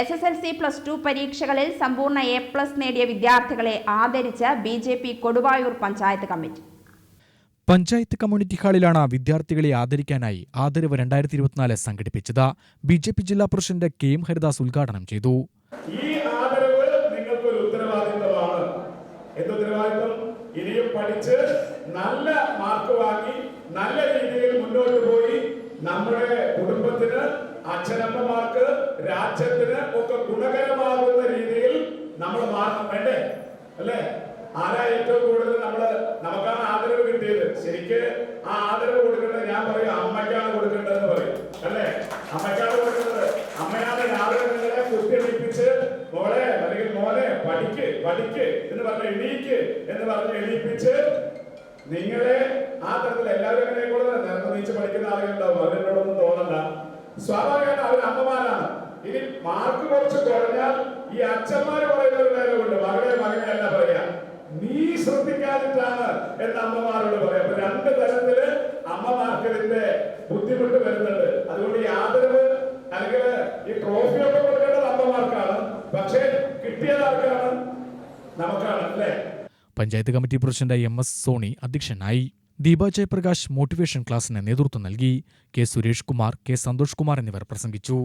S S L C plus two പരീക്ഷകളിൽ സമ്പൂർണ A plus നേടിയ വിദ്യാർത്ഥികളെ ആദരിച്ച് B J P Koduvayur panchayat committee. Panchayat community ഹാളിലാണ് വിദ്യാർത്ഥികളെ ആദരിക്കാനായി ആദരവ് രണ്ടായിരത്തി ഇരുപത്തിനാല് സംഘടിപ്പിച്ചത്. ബി ജെ പി ജില്ലാ പ്രസിഡന്റ് കെ എം ഹരിദാസ് ഉദ്ഘാടനം ചെയ്തു. ഈ ആദരവ് നിങ്ങൾക്കൊരു ഉത്തരവാദിത്തമാണ് എന്ത് ഉത്തരവാദിത്തം ഇനിയും പഠിച്ച് നല്ല മാർക്ക് വാങ്ങി നല്ല രീതിയിൽ മുന്നോട്ട് പോയി നമ്മുടെ കുടുംബത്തിന് അച്ഛനമ്മമാർക്ക് രാജ്യത്തിന് ഒക്കെ ഗുണകരമാകുന്ന രീതിയിൽ നമ്മൾ മാറ്റം വേണ്ടേ അല്ലേ? ആരാ ഏറ്റവും കൂടുതൽ നമ്മൾ നമുക്കാണ് ആദരവ് കിട്ടിയത്? ശരിക്ക് ആ ആദരവ് കൊടുക്കേണ്ടത് ഞാൻ പറയും അമ്മയ്ക്കാണ് കൊടുക്കേണ്ടതെന്ന് പറയും. അല്ലേ? അമ്മയ്ക്കാണ് കൊടുക്കുന്നത് അമ്മയാണ് രാവിലെ നിങ്ങളെ കുത്തിയടിപ്പിച്ച് മോളെ അല്ലെങ്കിൽ മോനെ പഠിക്ക് പഠിക്ക് എന്ന് പറഞ്ഞ് എണീക്ക് എന്ന് പറഞ്ഞ് എണീപ്പിച്ച് നിങ്ങളെ ആ തരത്തിൽ എല്ലാവരും എങ്ങനെ കൂടുതൽ നേരത്തെ പഠിക്കുന്ന ആളുകളുണ്ടാവും. അവരോടൊന്നും തോന്നണ്ട. സ്വാഭാവികമായിട്ട് അവർ അമ്മമാരാണ്. മാർക്ക് കുറച്ച് കുറഞ്ഞാൽ ഈ അച്ഛന്മാർ പറയുന്ന ഒരു നേരമുണ്ട് മകളെ മകനെ അല്ല പറയാ. നീ ശ്രദ്ധിക്കാതിട്ടാണ് എന്ന് അമ്മമാരോട് പറയാം. അപ്പൊ രണ്ട് തരത്തിൽ അമ്മമാർക്ക് ഇതിന്റെ ബുദ്ധിമുട്ട് വരുന്നുണ്ട്. അതുകൊണ്ട് ഈ ആദരവ് അല്ലെങ്കിൽ ഈ ട്രോഫിയൊക്കെ കൊടുക്കേണ്ടത് അമ്മമാർക്കാണ്. പക്ഷേ കിട്ടിയത് ആർക്കാണ്? നമുക്കാണ് അല്ലേ? Panchayat committee president M S Soni അധ്യക്ഷനായി. ദീപ ജയപ്രകാശ് മോട്ടിവേഷൻ ക്ലാസിന് നേതൃത്വം നൽകി. കെ സുരേഷ് കുമാർ കെ സന്തോഷ് കുമാർ എന്നിവർ പ്രസംഗിച്ചു.